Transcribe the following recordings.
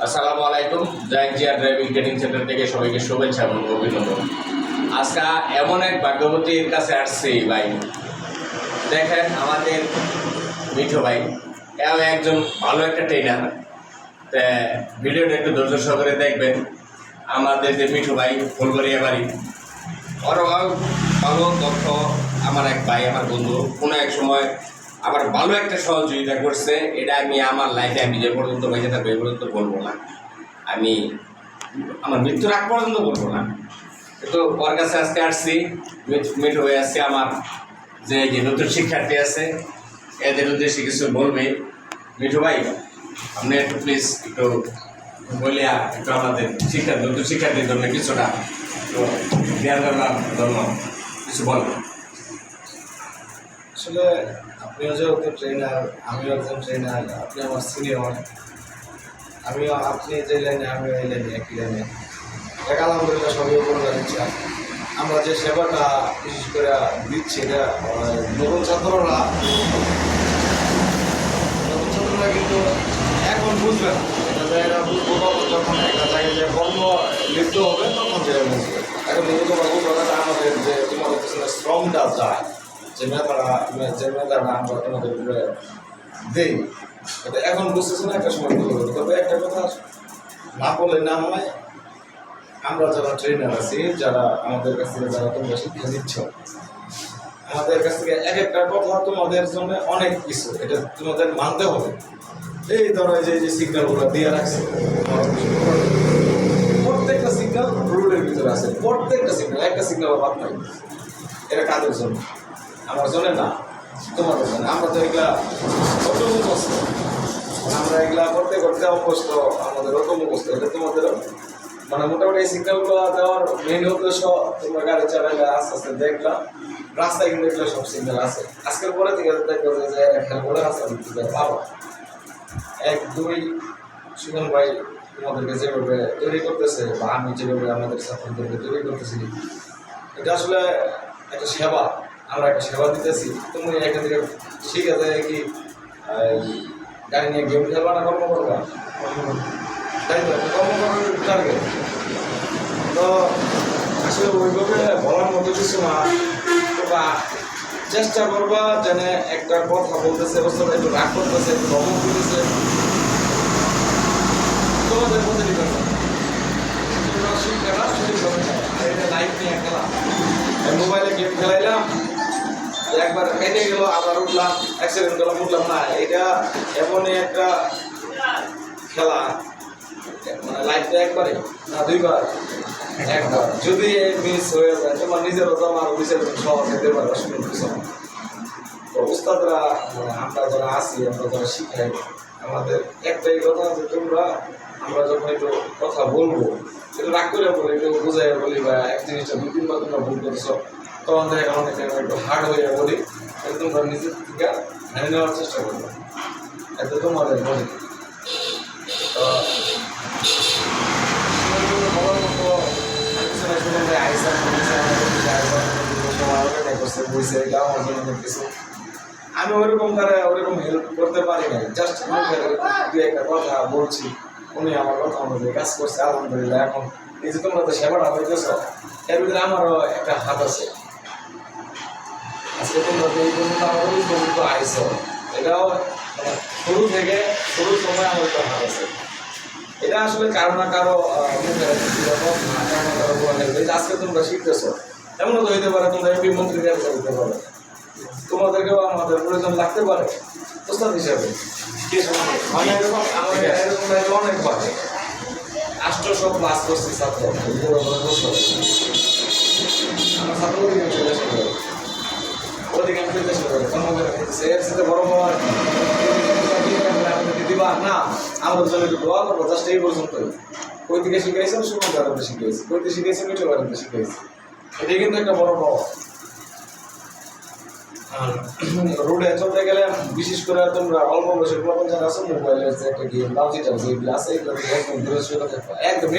আসসালামু আলাইকুম giant Zia driving training centre থেকে সবাইকে শুভেচ্ছা এবং অভিনন্দন। আজকে এমন এক ভাগ্যবতীর কাছে আসছি ভাই। দেখেন আমাদের মিঠু ভাই, এও একজন ভালো একটা ট্রেনার তা ভিডিওটা একটু ধৈর্য সহকারে দেখবেন। আমাদের যে মিঠু ভাই ফুলগড়িয়া বাড়ি। ওরও ভালো, দক্ষ, আমার এক ভাই, আমার বন্ধু। কোনো এক সময় আমার ভালো একটা সহযোগিতা করছে, এটা আমি আমার লাইফে আমি যে পর্যন্ত বেঁচে থাকব এ পর্যন্ত বলব না। আমি আমার মৃত্যুর আগ পর্যন্ত বলব না। কিন্তু ওর কাছে আজকে আসছি মিঠু হয়ে আসছে আমার যে যে নতুন শিক্ষার্থী আছে, এদের উদ্দেশ্যে কিছু বলবে। মিঠু ভাই, আপনি একটু প্লিজ একটু বলিয়া একটু আমাদের শিক্ষা নতুন শিক্ষার্থীর জন্য কিছুটা জ্ঞান জন্য কিছু বলবেন। আসলে আপনিও যে যেহেতু ট্রেনার আমিও একজন ট্রেনার আপনি আমার সিনিয়র আমিও আপনি যে লাইনে আমিও এই লাইনে একই লাইনে দেখ, আলহামদুলিল্লাহ সবই উপরে ইচ্ছা আমরা যে সেবাটা বিশেষ করে দিচ্ছি, এটা নতুন ছাত্ররা নতুন ছাত্ররা কিন্তু এখন বুঝবে না। জায়গা বুঝব যখন একটা জায়গায় যে কর্ম লিপ্ত হবে, তখন যে বুঝবে। এখন তোমরা বুঝবে আমাদের যে পিছনে শ্রমটা যায়। যে মেধারা যে মেধারা আমরা তোমাদের দেই, এটা এখন বুঝতেছে না, একটা সময় হবে তবে একটা কথা না বলে না হয়, আমরা যারা ট্রেনার আছি, যারা আমাদের কাছ থেকে যারা তোমরা শিক্ষা দিচ্ছ আমাদের কাছ থেকে এক একটা কথা তোমাদের জন্য অনেক কিছু, এটা তোমাদের মানতে হবে। এই ধরো যে যে সিগন্যালগুলো দিয়ে রাখছে, প্রত্যেকটা সিগন্যাল রুলের ভিতরে আছে, প্রত্যেকটা সিগন্যাল একটা সিগন্যাল বাদ নাই, এটা কাদের জন্য? আমার জন্য না তোমাদের জন্য আমরা তো এগুলা কত মুখস্থ? আমরা এগুলা করতে করতে অভ্যস্ত আমাদের অত মুখস্থ এটা তোমাদেরও? মানে মোটামুটি এই সিগন্যালগুলো দেওয়ার মেইন উদ্দেশ্য তোমরা গাড়ি চালাইলে আস্তে আস্তে দেখলাম রাস্তায় কিন্তু এগুলো সব সিগন্যাল আছে। আজকের পরে থেকে দেখব যে করে রাস্তা দিতে পাবো। এক, দুই, সুমন ভাই তোমাদেরকে যেভাবে তৈরি করতেছে বা আমি যেভাবে আমাদের ছাত্রদেরকে তৈরি করতেছি, এটা আসলে একটা সেবা। আমরা একটা সেবা দিতেছি। তুমি এখান থেকে শিখে যায় কি গাড়ি নিয়ে গেম খেলবা না কর্ম করবা তাই তো কর্ম করার তো আসলে ওইভাবে বলার মতো কিছু না। তোমরা চেষ্টা করবা যেন একটা কথা বলতেছে বছর একটু রাগ করতেছে, একটু ধমক দিতেছে তোমাদের মধ্যে ডিপেন্ড সেই খেলা আর এটা লাইফ নিয়ে খেলা। মোবাইলে গেম খেলাইলাম। একবার কেটে গেল, আবার উঠলাম অ্যাক্সিডেন্ট করলাম, উঠলাম না। এটা এমনই একটা খেলা। মানে লাইফটা একবারে, না, দুইবার। একবার। যদি মিস হয়ে যায়, তোমার নিজেরও তো আমার অফিসের সহজ হতে পারে, অসুবিধা কিছু তো উস্তাদরা মানে আমরা যারা আছি, আমরা যারা শিখাই আমাদের একটাই কথা যে তোমরা, আমরা যখন একটু কথা বলব, একটু রাগ করে বলি, একটু বুঝাই বলি বা এক জিনিসটা দুই তিনবার তোমরা ভুল করছ তখন থেকে আমাদের একটু হার্ড হয়ে বলি তাহলে তোমরা নিজের থেকে মেনে নেওয়ার চেষ্টা করবে। এতে তোমাদের বলি। তো বলার মতো কিছু আইসা আমাদের আমার জন্য কিছু। আমি ওরকম তারা ওরকম হেল্প করতে পারি না জাস্ট দু একটা কথা বলছি, উনি আমার কথা অনুযায়ী কাজ করছে, আলহামদুলিল্লাহ, এখন এই যে তোমরা তো সেবাটা হইতেছ এর ভিতরে আমারও একটা হাত আছে। আজকে তোমরা এই পর্যন্ত আমার ওই পর্যন্ত আইসো এটাও মানে শুরু থেকে শুরুর সময় আমার হাত এটা আসলে কারও না কারও কারও না আজকে তোমরা শিখতেছো এমনও তো হইতে পারে তোমরা এমপি মন্ত্রী হইতে পারে তোমাদেরকেও আমাদের প্রয়োজন লাগতে পারে প্রস্তাব হিসাবে কি মানে এরকম অনেক পারে আষ্টশো ক্লাস করছি ছাত্র আমার করে অধিকাংশ দেশে করে। করতেছে এর সাথে বড়। আমাদেরকে দিবা? না। আমাদের জন্য একটু দোয়া করব জাস্ট এই পর্যন্ত কই থেকে শিখাইছেন সুমন দাদাতে শিখাইছি? কই থেকে শিখাইছেন মিঠু দাদাতে শিখাইছি? এটাই কিন্তু একটা বড় পাওয়া। রোডে চলতে গেলে বিশেষ করে তোমরা অল্প বয়সের প্রবণ যারা আছে, মোবাইলের যে একটা গেম আছে, এগুলো একদম দূরে সরে থাকবে একদম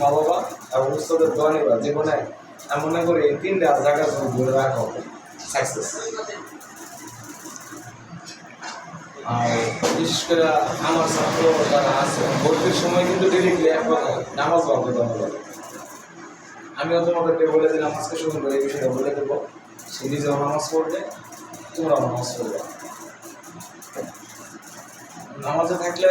মা বাবা নিবা, জীবনে আমি মনে করি এই তিনটা জায়গা যদি ধরে রাখা সাকসেস আর বিশেষ করে আমার ছাত্র যারা আছে, ভর্তির সময় কিন্তু ডিরেক্টলি এক কথা নামাজ বাধ্যতামূলক আমিও তোমাদেরকে বলে দিলাম, আজকে করে এই বিষয়ে বলে দেবো। সে নিজেও নামাজ পড়বে, তোমরাও নামাজ পড়বে। নামাজে থাকলে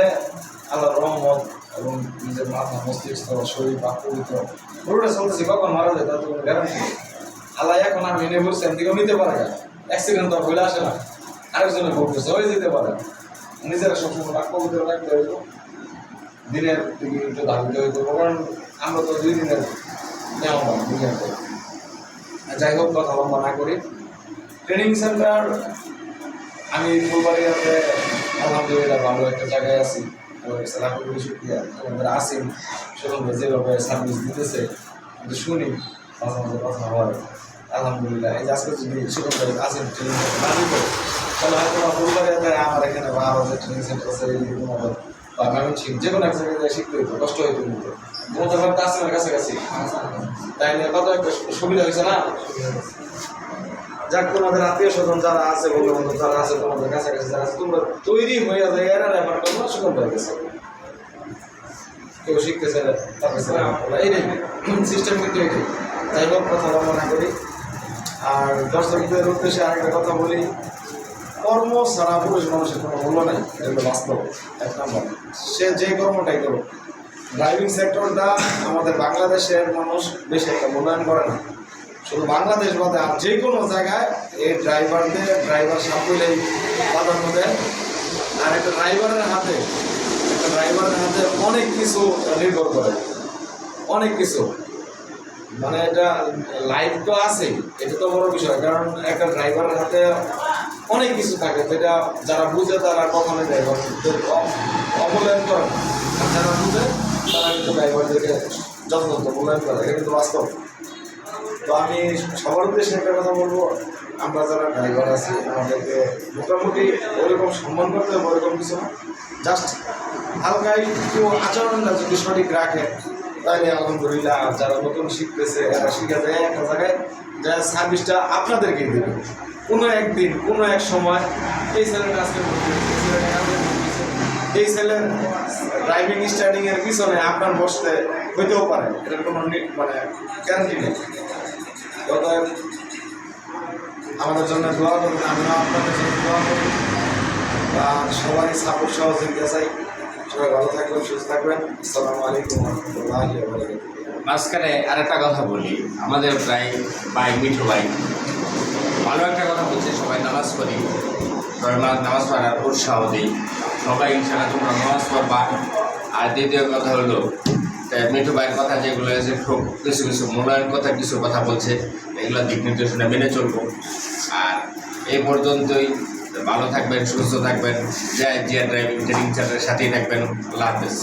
আল্লাহর রহমত এবং নিজের মাথা মস্তিষ্ক, শরীর বা পবিত্র পুরোটা চলতেছে কখন মারা যায়, তার তো কোনো গ্যারান্টি নেই। আল্লাহ এখন আমি দিকেও নিতে পারে না। অ্যাক্সিডেন্ট তো বলে আসে না। আরেকজনে ভোগতেছে হয়ে যেতে পারে নিজেরা সবসময় রাখ পবিত্র রাখতে দিনের দিকে একটু ধাবিত কারণ আমরা তো দুই দিনের নেওয়া যাই হোক, কথা লম্বা না করি। ট্রেনিং সেন্টার আমি ফুলবাড়িয়াতে আলহামদুলিল্লাহ ভালো একটা জায়গায় আছি। লাখুরি শুক্রিয়া। আমাদের আসিম যেভাবে সার্ভিস দিতেছে আমি শুনি, মাঝে মাঝে আলহামদুলিল্লাহ, এই আজকে যদি সেরকম আসিম ট্রেনিং না দিত তাহলে বা আমার এখানে বা আরও ট্রেনিং সেন্টার আছে, এই আমাদের বা যে কোনো এক শিখতে কষ্ট হইতো কিন্তু। তোমাদের কাছাকাছি। তাই নিয়ে কত একটা সুবিধা হয়েছে না? যাক, তোমাদের আত্মীয় স্বজন যারা আছে বন্ধু বান্ধব যারা আছে, তোমাদের কাছাকাছি যারা আছে, তোমরা তৈরি হয়ে যায়, এরা ব্যাপার তোমরা সুগম হয়ে গেছে। কেউ শিখতেছে তার কাছে এই নেই। সিস্টেম কিন্তু এটাই যাই হোক, কথা লম্বা না করি। আর দর্শকদের উদ্দেশ্যে আরেকটা কথা বলি। কর্ম ছাড়া পুরুষ মানুষের কোনো মূল্য নেই, এটা বাস্তব, এক নম্বর। সে যে কর্মটাই করুক। ড্রাইভিং সেক্টরটা আমাদের বাংলাদেশের মানুষ বেশি একটা মূল্যায়ন করে না। শুধু বাংলাদেশ বাদে আর যে কোনো জায়গায় এই ড্রাইভারদের, ড্রাইভার সাফল্যেই প্রাধান্য দেয় আর একটা ড্রাইভারের হাতে, একটা ড্রাইভারের হাতে অনেক কিছু নির্ভর করে। অনেক কিছু। মানে এটা লাইফ তো আছে, এটা তো বড় বিষয়, কারণ একটা ড্রাইভারের হাতে অনেক কিছু থাকে, যেটা যারা বুঝে তারা কখনোই ড্রাইভারদের অ- অমূল্যায়ন করে না। আর যারা বুঝে তারা কিন্তু ড্রাইভারদেরকে যথাযথ মূল্যায়ন করে, এটা কিন্তু বাস্তব। তো আমি সবার উদ্দেশ্যে একটা কথা বলব। আমরা যারা ড্রাইভার আছি, আমাদেরকে মোটামুটি ওরকম সম্মান করতে হবে, ওরকম কিছু না। জাস্ট হালকা একটু আচরণটা যদি সঠিক রাখে, তাহলে আলহামদুলিল্লাহ যারা নতুন শিখতেছে, এরা শিখে যায় একটা জায়গায় যা সার্ভিসটা আপনাদেরকে দেবে। কোনো একদিন, কোনো এক সময় এই ছেলের কাছে এই ছেলের ড্রাইভিং স্টার্টিংয়ের পিছনে আপনার বসতে হইতেও পারে, এটার কোনো মানে গ্যারান্টি নেই। আমাদের জন্য দোয়া করবেন, আমিও আপনাদের জন্য দোয়া করি আর সবাই সাপোর্ট সহযোগিতা চাই সবাই ভালো থাকবেন, সুস্থ থাকবেন। আসসালামু আলাইকুম রহমতুল্লাহি মাঝখানে আরেকটা কথা বলি, আমাদের প্রায় ভাই মিঠু ভাই ভালো একটা কথা বলছে, সবাই নামাজ পড়ি। সবাই নামাজ পড়ার উৎসাহ দিই। সবাই ইনশাআল্লাহ তোমরা নামাজ পড়বা। আর দ্বিতীয় কথা হলো মিঠু ভাইয়ের কথা যেগুলো আছে খুব কিছু কিছু মূল্যায়ন কথা, কিছু কথা বলছে এগুলো দিক নির্দেশনা মেনে চলবো। আর এই পর্যন্তই, ভালো থাকবেন, সুস্থ থাকবেন জয় ড্রাইভিং, ট্রেনিং সেন্টারের সাথেই থাকবেন। আল্লাহ হাফেজ।